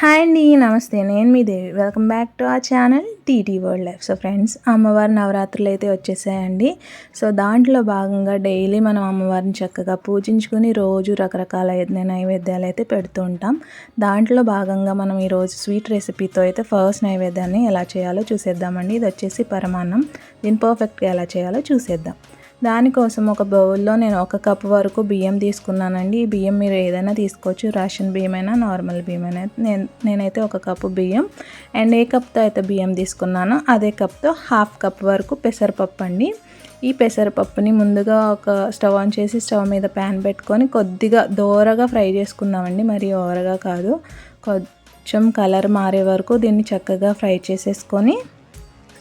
Hi అండి నమస్తే. నేను మీ దేవి. వెల్కమ్ బ్యాక్ టు ఆ channel TT world life so friends అమ్మవారి నవరాత్రులు అయితే వచ్చేసాయండి. సో దాంట్లో భాగంగా డైలీ మనం అమ్మవారిని చక్కగా పూజించుకొని రోజు రకరకాల నైవేద్యాలు అయితే పెడుతూ ఉంటాం. దాంట్లో భాగంగా మనం ఈరోజు స్వీట్ రెసిపీతో అయితే ఫస్ట్ నైవేద్యాన్ని ఎలా చేయాలో చూసేద్దామండి. ఇది వచ్చేసి పరమాన్నం. దీన్ని పర్ఫెక్ట్గా ఎలా చేయాలో చూసేద్దాం. దానికోసం ఒక బౌల్లో నేను ఒక కప్ వరకు బియ్యం తీసుకున్నానండి. ఈ బియ్యం మీరు ఏదైనా తీసుకోవచ్చు. రేషన్ బియ్యం అయినా నార్మల్ బియ్యం అయినా నేను నేనైతే ఒక కప్పు బియ్యం అండ్ ఏ కప్తో అయితే బియ్యం తీసుకున్నానో అదే కప్తో హాఫ్ కప్ వరకు పెసరపప్పు అండి. ఈ పెసరపప్పుని ముందుగా ఒక స్టవ్ ఆన్ చేసి స్టవ్ మీద ప్యాన్ పెట్టుకొని కొద్దిగా దోరగా ఫ్రై చేసుకుందామండి. మరి ఓరగా కాదు. కొంచెం కలర్ మారే వరకు దీన్ని చక్కగా ఫ్రై చేసేసుకొని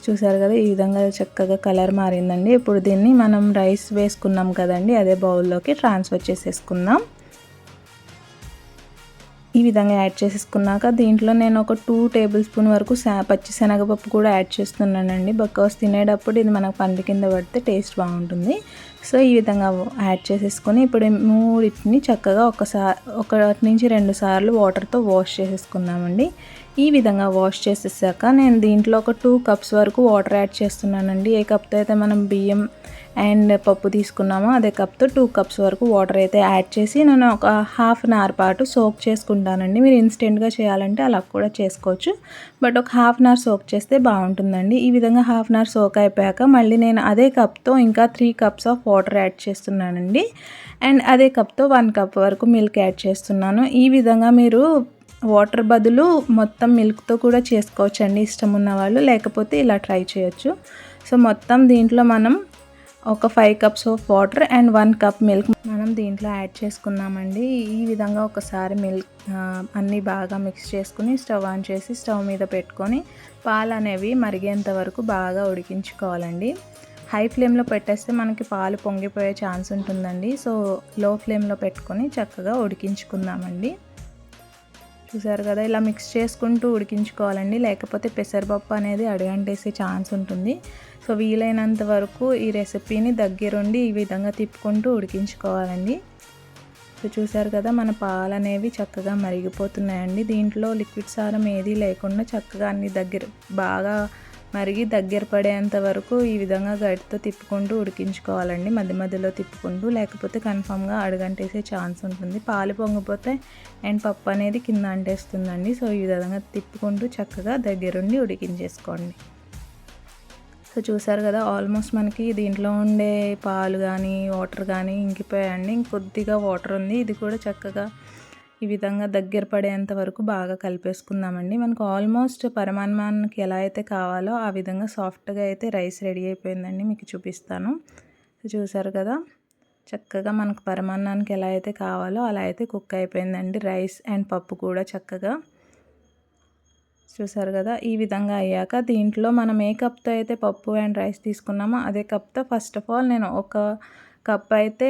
చూసారు కదా ఈ విధంగా చక్కగా కలర్ మారిందండి. ఇప్పుడు దీన్ని మనం రైస్ వేసుకున్నాం కదండి అదే బౌల్లోకి ట్రాన్స్ఫర్ చేసేసుకుందాం. ఈ విధంగా యాడ్ చేసేసుకున్నాక దీంట్లో నేను ఒక టూ టేబుల్ స్పూన్ వరకు పచ్చి శనగపప్పు కూడా యాడ్ చేస్తున్నానండి. బికాస్ తినేటప్పుడు ఇది మనకు పంట కింద పడితే టేస్ట్ బాగుంటుంది. సో ఈ విధంగా యాడ్ చేసేసుకొని ఇప్పుడు మూడింటిని చక్కగా ఒకసారి ఒకటి నుంచి రెండు సార్లు వాటర్తో వాష్ చేసేసుకుందామండి. ఈ విధంగా వాష్ చేసేసాక నేను దీంట్లో ఒక టూ కప్స్ వరకు వాటర్ యాడ్ చేస్తున్నానండి. ఏ కప్తో అయితే మనం బియ్యం అండ్ పప్పు తీసుకున్నామో అదే కప్తో టూ కప్స్ వరకు వాటర్ అయితే యాడ్ చేసి నేను ఒక హాఫ్ అన్ అవర్ పాటు సోక్ చేసుకుంటానండి. మీరు ఇన్స్టెంట్గా చేయాలంటే అలా కూడా చేసుకోవచ్చు. బట్ ఒక హాఫ్ అన్ అవర్ సోక్ చేస్తే బాగుంటుందండి. ఈ విధంగా హాఫ్ అన్ అవర్ సోక్ అయిపోయాక మళ్ళీ నేను అదే కప్తో ఇంకా three cups of water water add చేస్తున్నానండి. అండ్ అదే కప్తో వన్ కప్ వరకు మిల్క్ యాడ్ చేస్తున్నాను. ఈ విధంగా మీరు వాటర్ బదులు మొత్తం మిల్క్తో కూడా చేసుకోవచ్చు అండి ఇష్టం ఉన్న వాళ్ళు. లేకపోతే ఇలా ట్రై చేయొచ్చు. సో మొత్తం దీంట్లో మనం ఒక five cups of water and one cup milk మనం దీంట్లో యాడ్ చేసుకున్నామండి. ఈ విధంగా ఒకసారి మిల్క్ అన్నీ బాగా మిక్స్ చేసుకుని స్టవ్ ఆన్ చేసి స్టవ్ మీద పెట్టుకొని పాలు అనేవి మరిగేంత వరకు బాగా ఉడికించుకోవాలండి. హై ఫ్లేమ్లో పెట్టేస్తే మనకి పాలు పొంగిపోయే ఛాన్స్ ఉంటుందండి. సో లో ఫ్లేమ్లో పెట్టుకొని చక్కగా ఉడికించుకుందామండి. చూసారు కదా ఇలా మిక్స్ చేసుకుంటూ ఉడికించుకోవాలండి. లేకపోతే పెసరపప్పు అనేది అడుగంటేసే ఛాన్స్ ఉంటుంది. సో వీలైనంత వరకు ఈ రెసిపీని దగ్గరుండి ఈ విధంగా తిప్పుకుంటూ ఉడికించుకోవాలండి. సో చూసారు కదా మన పాలు అనేవి చక్కగా మరిగిపోతున్నాయండి. దీంట్లో లిక్విడ్ సారం ఏదీ లేకుండా చక్కగా అన్ని దగ్గర బాగా మరిగి దగ్గర పడేంత వరకు ఈ విధంగా గడితో తిప్పుకుంటూ ఉడికించుకోవాలండి. మధ్య మధ్యలో తిప్పుకుంటూ లేకపోతే కన్ఫామ్గా అడుగంటేసే ఛాన్స్ ఉంటుంది. పాలు పొంగిపోతే అండ్ పప్పు అనేది కింద అంటేస్తుందండి. సో ఈ విధంగా తిప్పుకుంటూ చక్కగా దగ్గరుండి ఉడికించేసుకోండి. సో చూసారు కదా ఆల్మోస్ట్ మనకి దీంట్లో ఉండే పాలు కానీ వాటర్ కానీ ఇంకిపోయాయండి. ఇంకొద్దిగా వాటర్ ఉంది. ఇది కూడా చక్కగా ఈ విధంగా దగ్గర పడేంత వరకు బాగా కలిపేసుకుందామండి. మనకు ఆల్మోస్ట్ పరమాన్నానికి ఎలా అయితే కావాలో ఆ విధంగా సాఫ్ట్గా అయితే రైస్ రెడీ అయిపోయిందండి. మీకు చూపిస్తాను. చూసారు కదా? చక్కగా మనకు పరమాన్నానికి ఎలా అయితే కావాలో అలా అయితే కుక్ అయిపోయిందండి. రైస్ అండ్ పప్పు కూడా చక్కగా. చూసారు కదా? ఈ విధంగా అయ్యాక దీంట్లో మనం ఏ కప్తో అయితే పప్పు అండ్ రైస్ తీసుకున్నామో అదే కప్తో ఫస్ట్ ఆఫ్ ఆల్ నేను ఒక కప్ అయితే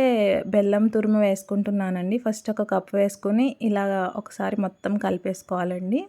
బెల్లం తురుము వేసుకుంటున్నానండి. ఫస్ట్ ఒక కప్ వేసుకుని ఇలా ఒకసారి మొత్తం కలిపేసుకోవాలండి.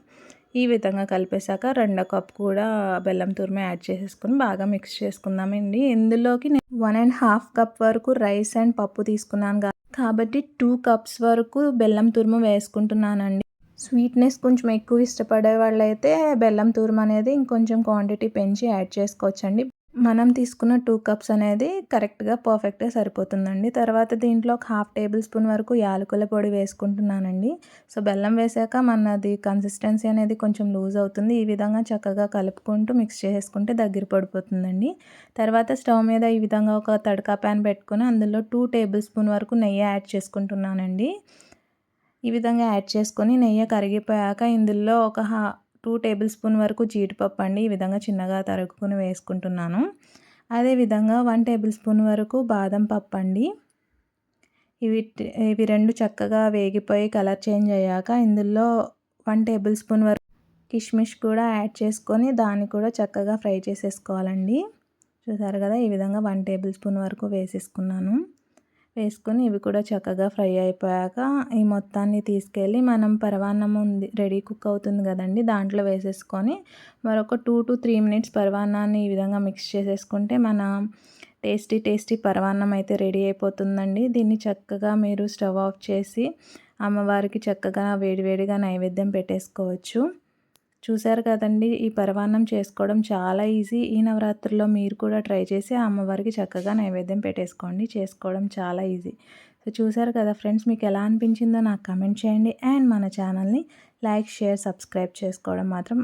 ఈ విధంగా కలిపేశాక రెండో కప్ కూడా బెల్లం తురుము యాడ్ చేసేసుకుని బాగా మిక్స్ చేసుకుందామండి. ఇందులోకి నేను వన్ అండ్ హాఫ్ కప్ వరకు రైస్ అండ్ పప్పు తీసుకున్నాను కాబట్టి టూ కప్స్ వరకు బెల్లం తురుము వేసుకుంటున్నానండి. స్వీట్నెస్ కొంచెం ఎక్కువ ఇష్టపడే వాళ్ళైతే బెల్లం తురుము అనేది ఇంకొంచెం క్వాంటిటీ పెంచి యాడ్ చేసుకోవచ్చండి. మనం తీసుకున్న టూ కప్స్ అనేది కరెక్ట్గా పర్ఫెక్ట్గా సరిపోతుందండి. తర్వాత దీంట్లో ఒక హాఫ్ టేబుల్ స్పూన్ వరకు యాలకుల పొడి వేసుకుంటున్నానండి. సో బెల్లం వేసాక మనది కన్సిస్టెన్సీ అనేది కొంచెం లూజ్ అవుతుంది. ఈ విధంగా చక్కగా కలుపుకుంటూ మిక్స్ చేసుకుంటే దగ్గర పడిపోతుందండి. తర్వాత స్టవ్ మీద ఈ విధంగా ఒక తడకా ప్యాన్ పెట్టుకుని అందులో టూ టేబుల్ స్పూన్ వరకు నెయ్యి యాడ్ చేసుకుంటున్నానండి. ఈ విధంగా యాడ్ చేసుకొని నెయ్యి కరిగిపోయాక ఇందులో ఒక టూ టేబుల్ స్పూన్ వరకు జీడిపప్పు అండి ఈ విధంగా చిన్నగా తరుక్కుని వేసుకుంటున్నాను. అదేవిధంగా వన్ టేబుల్ స్పూన్ వరకు బాదం పప్పు అండి. ఇవి ఇవి రెండు చక్కగా వేగిపోయి కలర్ చేంజ్ అయ్యాక ఇందులో వన్ టేబుల్ స్పూన్ వరకు కిష్మిష్ కూడా యాడ్ చేసుకొని దాన్ని కూడా చక్కగా ఫ్రై చేసేసుకోవాలండి. చూసారు కదా ఈ విధంగా వన్ టేబుల్ స్పూన్ వరకు వేసేసుకున్నాను. వేసుకొని ఇవి కూడా చక్కగా ఫ్రై అయిపోయాక ఈ మొత్తాన్ని తీసుకెళ్ళి మనం పరవాన్నం ఉంది రెడీ కుక్ అవుతుంది కదండి దాంట్లో వేసేసుకొని మరొక టూ టు త్రీ మినిట్స్ పరవాన్నాన్ని ఈ విధంగా మిక్స్ చేసేసుకుంటే మన టేస్టీ టేస్టీ పరవాన్నం అయితే రెడీ అయిపోతుందండి. దీన్ని చక్కగా మీరు స్టవ్ ఆఫ్ చేసి అమ్మవారికి చక్కగా వేడివేడిగా నైవేద్యం పెట్టేసుకోవచ్చు. చూశారు కదండి ఈ పరమాన్నం చేసుకోవడం చాలా ఈజీ. ఈ నవరాత్రుల్లో మీరు కూడా ట్రై చేసి ఆ అమ్మవారికి చక్కగా నైవేద్యం పెట్టేసుకోండి. చేసుకోవడం చాలా ఈజీ. సో చూశారు కదా ఫ్రెండ్స్ మీకు ఎలా అనిపించిందో నాకు కమెంట్ చేయండి. అండ్ మన ఛానల్ని లైక్ షేర్ సబ్స్క్రైబ్ చేసుకోవడం మాత్రం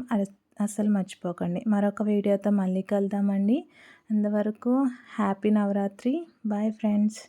అస్సలు మర్చిపోకండి. మరొక వీడియోతో మళ్ళీ కలుద్దామండి. అంతవరకు హ్యాపీ నవరాత్రి. Bye friends.